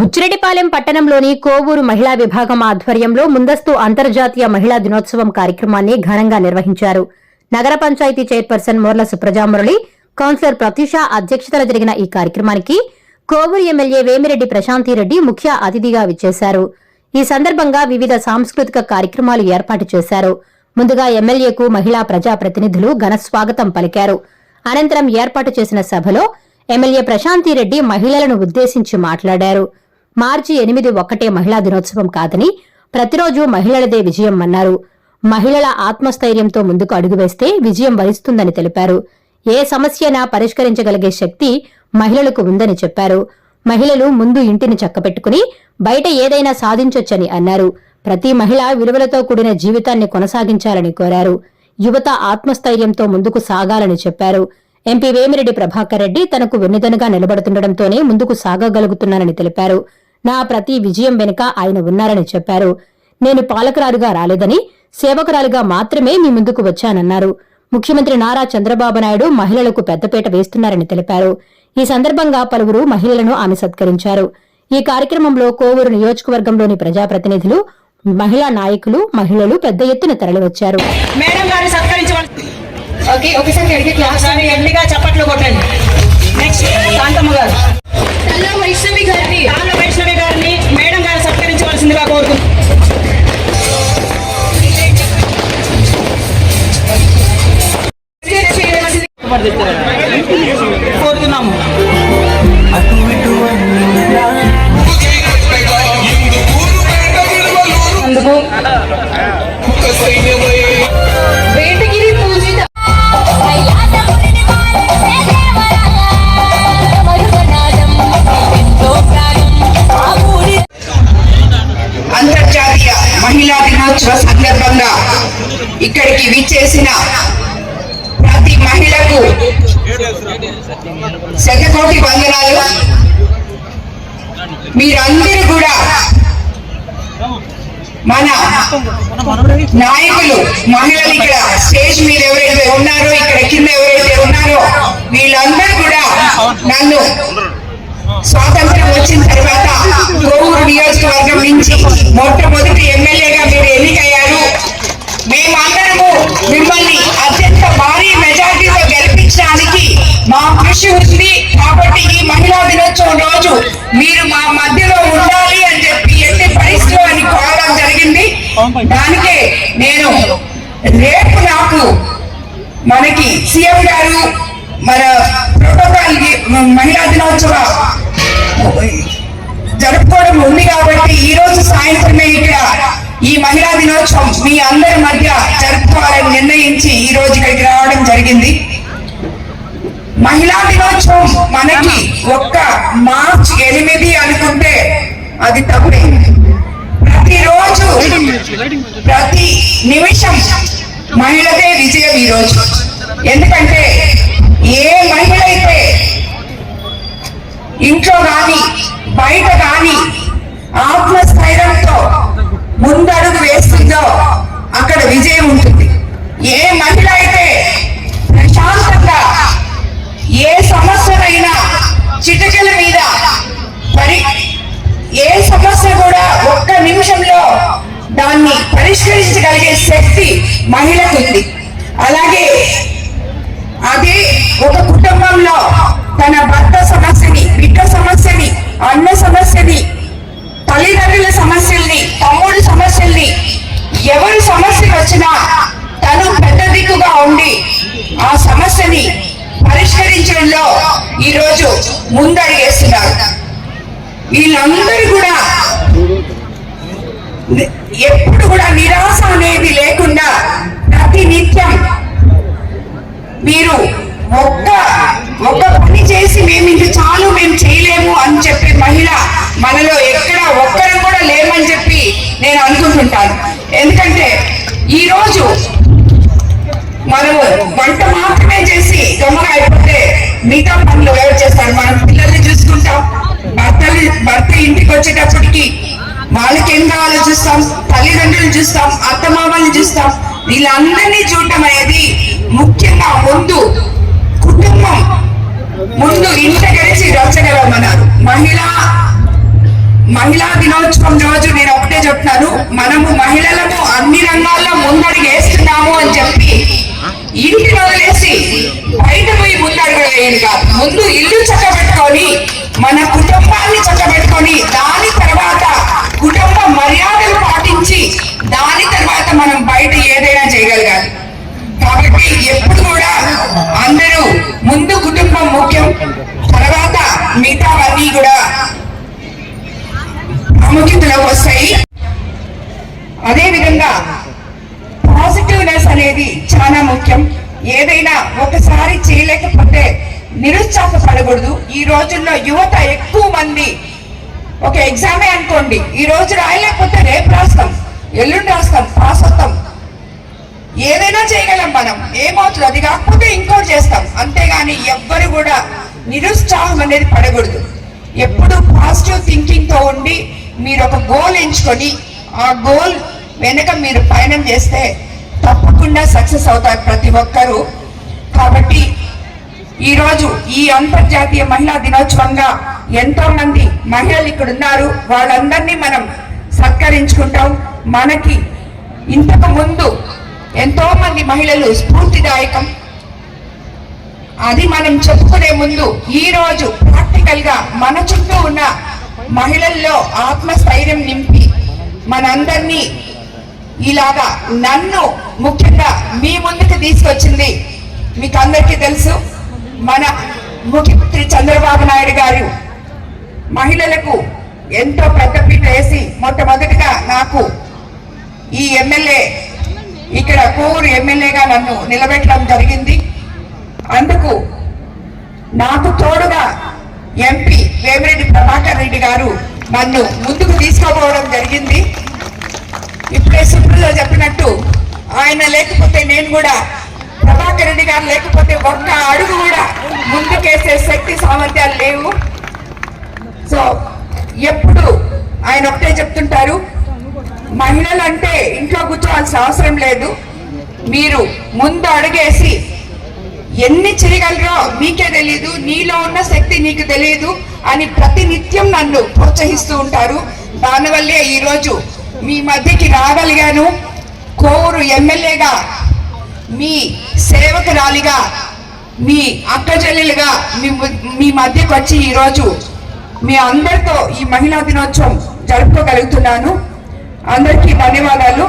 బుచ్చిరెడ్డిపాలెం పట్టణంలోని కోవూరు మహిళా విభాగం ఆధ్వర్యంలో ముందస్తు అంతర్జాతీయ మహిళా దినోత్సవం కార్యక్రమాన్ని ఘనంగా నిర్వహించారు. నగర పంచాయతీ చైర్పర్సన్ మోర్ల సుప్రజామురళి కౌన్సిలర్ ప్రత్యూష అధ్యక్షతన జరిగిన ఈ కార్యక్రమానికి కోవూరు ఎమ్మెల్యే వేమిరెడ్డి ప్రశాంతిరెడ్డి ముఖ్య అతిథిగా విచ్చేశారు. ఈ సందర్భంగా వివిధ సాంస్కృతిక కార్యక్రమాలు ఏర్పాటు చేశారు. ముందుగా ఎమ్మెల్యేకు మహిళా ప్రజాప్రతినిధులు ఘన స్వాగతం పలికారు. అనంతరం ఏర్పాటు చేసిన సభలో ఎమ్మెల్యే ప్రశాంతిరెడ్డి మహిళలను ఉద్దేశించి మాట్లాడారు. మార్చి ఎనిమిది ఒక్కటే మహిళా దినోత్సవం కాదని ప్రతిరోజు మహిళలదే విజయం అన్నారు మహిళల ఆత్మస్థైర్యంతో ముందుకు అడుగువేస్తే విజయం వరిస్తుందని తెలిపారు. ఏ సమస్యనా పరిష్కరించగలిగే శక్తి మహిళలకు ఉందని చెప్పారు. మహిళలు ముందు ఇంటిని చక్కబెట్టుకుని బయట ఏదైనా సాధించొచ్చని అన్నారు. ప్రతి మహిళ విలువలతో కూడిన జీవితాన్ని కొనసాగించాలని కోరారు. యువత ఆత్మస్థైర్యంతో ముందుకు సాగాలని చెప్పారు. ఎంపీ వేమిరెడ్డి ప్రభాకర్ రెడ్డి తనకు వెన్నుదనుగా నిలబడుతుండటంతోనే ముందుకు సాగగలుగుతున్నానని తెలిపారు. నా ప్రతి విజయం వెనుక ఆయన ఉన్నారని చెప్పారు. నేను పాలకురాలుగా రాలేదని సేవకురాలుగా మాత్రమే మీ ముందుకు వచ్చానన్నారు. ముఖ్యమంత్రి నారా చంద్రబాబు నాయుడు మహిళలకు పెద్దపీట వేస్తున్నారని తెలిపారు. ఈ సందర్భంగా పలువురు మహిళలను ఆమె సత్కరించారు. ఈ కార్యక్రమంలో కోవూరు నియోజకవర్గంలోని ప్రజాప్రతినిధులు మహిళా నాయకులు మహిళలు పెద్ద ఎత్తున తరలివచ్చారు. మేడం ఓకే ఒకసారి అడిగే క్లాస్ ఒకసారి చప్పట్లు కొట్టండి. ఇక్కడికి విచ్చేసిన ప్రతి మహిళకు శతకోటి వందనాలు. మీరందరూ కూడా మన నాయకులు మహిళలు ఇక్కడ స్టేజ్ మీద ఎవరైతే ఉన్నారో ఇక్కడ కింద ఎవరైతే ఉన్నారో వీళ్ళందరూ కూడా నన్ను స్వాతంత్రం వచ్చిన తర్వాత కోవూరు నియోజకవర్గం నుంచి మొట్టమొదటి ఎమ్మెల్యేగా మీరు ఎన్నికయ్యారు. మేమందరము మిమ్మల్ని అత్యంత భారీ మెజార్టీతో గెలిపించడానికి మా కృషి ఉంది. కాబట్టి ఈ మహిళా దినోత్సవం రోజు మీరు మా మధ్యలో ఉండాలి అని చెప్పి ఎట్టి పరిస్థితులు అని కోరడం జరిగింది. దానికే నేను రేపు నాకు మనకి సీఎం గారు మన ప్రోటోకాల్ మహిళా దినోత్సవ జరుపుకోవడం ఉంది కాబట్టి ఈ రోజు సాయంత్రమే ఇక్కడ ఈ మహిళా దినోత్సవం మీ అందరి మధ్య జరుపుకోవాలని నిర్ణయించి ఈ రోజు ఇక్కడికి రావడం జరిగింది. మహిళా దినోత్సవం మనకి ఒక్క మార్చ్ ఎనిమిది అనుకుంటే అది తప్పే. ప్రతిరోజు ప్రతి నిమిషం మహిళదే విజయం ఈ రోజు. ఎందుకంటే ఏ మహిళ అయితే ఇంట్లో కానీ బయట కానీ ఆత్మస్థైర్యంతో ముందడుగు వేస్తుందో అక్కడ విజయం ఉంటుంది. ఏ మహిళ అయితే ప్రశాంతంగా ఏ సమస్యనైనా చిటికల మీద పరి ఏ సమస్య కూడా ఒక్క నిమిషంలో దాన్ని పరిష్కరించగలిగే శక్తి మహిళకు ఉంది. అలాగే అదే ఒక కుటుంబంలో తన భర్త సమస్యని బిడ్డ సమస్యని ముందడిగేస్తున్నారు. వీళ్ళందరూ కూడా ఎప్పుడు కూడా నిరాశ అనేది లేకుండా ప్రతి నిత్యం మీరు ఒక్క ఒక్క పని చేసి మేము ఇది చాలు మేము చేయలేము అని చెప్పే మహిళ మనలో ఎక్కడ ఒక్కరు కూడా లేమని చెప్పి నేను అనుకుంటుంటాను. ఎందుకంటే ఈ రోజు మనము వంట మాత్రమే చేసి గమ్మగా అయిపోతే మిగతా పనులు భర్త ఇంటికి వచ్చేటప్పటికి వాళ్ళకి ఏం కావాలో చూస్తాం తల్లిదండ్రులు చూస్తాం అత్తమామల్ని చూస్తాం. వీళ్ళందరినీ చూడటం అనేది ముఖ్యంగా ముందు కుటుంబం ముందు ఇంట గెలిచి రచ్చగలమన్నారు. మహిళ మహిళా దినోత్సవం రోజు నేను ఒకటే చెప్తున్నాను. మనము మహిళలము అన్ని రంగాల్లో ముందడిగేస్తున్నాము అని చెప్పి ఇంటి వదిలేసి బయట పోయి ముందడుగు వేయండి కాదు. ముందు ఇల్లు చక్కబెట్టుకొని మన కుటుంబాన్ని చక్కబెట్టుకొని దాని తర్వాత కుటుంబ మర్యాదలు పాటించి దాని తర్వాత మనం బయట ఏదైనా చేయగలగాలి. కాబట్టి ఎప్పుడు కూడా అందరూ ముందు కుటుంబం ముఖ్యం తర్వాత మిగతావన్నీ కూడా ప్రాముఖ్యతలోకి వస్తాయి. అదే విధంగా పాజిటివ్నెస్ అనేది చాలా ముఖ్యం. ఏదైనా ఒకసారి చేయలేకపోతే నిరుత్సాహపడకూడదు. ఈ రోజుల్లో యువత ఎక్కువ మంది ఒక ఎగ్జామే అనుకోండి ఈ రోజు రాయలేకపోతే రేపు రాస్తాం ఎల్లుండి రాస్తాం పాస్ అవుతాం. ఏదైనా చేయగలం మనం ఏమవుతుంది? అది కాకపోతే ఇంకోటి చేస్తాం. అంతేగాని ఎవ్వరు కూడా నిరుత్సాహం అనేది పడకూడదు. ఎప్పుడు పాజిటివ్ థింకింగ్తో ఉండి మీరు ఒక గోల్ ఎంచుకొని ఆ గోల్ వెనక మీరు పయనం చేస్తే తప్పకుండా సక్సెస్ అవుతారు ప్రతి ఒక్కరూ. కాబట్టి ఈరోజు ఈ అంతర్జాతీయ మహిళా దినోత్సవంగా ఎంతో మంది మహిళలు ఇక్కడ ఉన్నారు వాళ్ళందరినీ మనం సత్కరించుకుంటాం. మనకి ఇంతకు ముందు ఎంతో మంది మహిళలు స్ఫూర్తిదాయకం. అది మనం చెప్పుకునే ముందు ఈ రోజు ప్రాక్టికల్గా మన చుట్టూ ఉన్న మహిళల్లో ఆత్మస్థైర్యం నింపి మనందరినీ ఇలాగా నన్ను ముఖ్యంగా మీ ముందుకు తీసుకొచ్చింది మీకు అందరికీ తెలుసు. మన ముఖ్యమంత్రి చంద్రబాబు నాయుడు గారు మహిళలకు ఎంతో పెద్దపీట వేసి మొట్టమొదటిగా నాకు ఈ ఎమ్మెల్యే ఇక్కడ కోవూరు ఎమ్మెల్యేగా నన్ను నిలబెట్టడం జరిగింది. అందుకు నాకు తోడుగా ఎంపీ వేమిరెడ్డి ప్రభాకర్ రెడ్డి గారు నన్ను ముందుకు తీసుకోపోవడం జరిగింది. చెప్పినట్టు ఆయన లేకపోతే నేను కూడా ప్రభాకర్ రెడ్డి గారు లేకపోతే ఒక్క అడుగు కూడా ముందుకేసే శక్తి సామర్థ్యాలు లేవు. సో ఎప్పుడు ఆయన ఒకటే చెప్తుంటారు మహిళలు అంటే ఇంట్లో కూర్చోవాల్సిన అవసరం లేదు. మీరు ముందు అడుగేసి ఎన్ని చేయగలరో మీకే తెలియదు నీలో ఉన్న శక్తి నీకు తెలియదు అని ప్రతినిత్యం నన్ను ప్రోత్సహిస్తూ ఉంటారు. దానివల్లే ఈరోజు మీ మధ్యకి రాగలిగాను. కోవూరు ఎమ్మెల్యేగా మీ సేవకురాలిగా మీ అక్క చెల్లెలుగా మీ మీ మధ్యకు వచ్చి ఈరోజు మీ అందరితో ఈ మహిళా దినోత్సవం జరుపుకోగలుగుతున్నాను. అందరికీ ధన్యవాదాలు.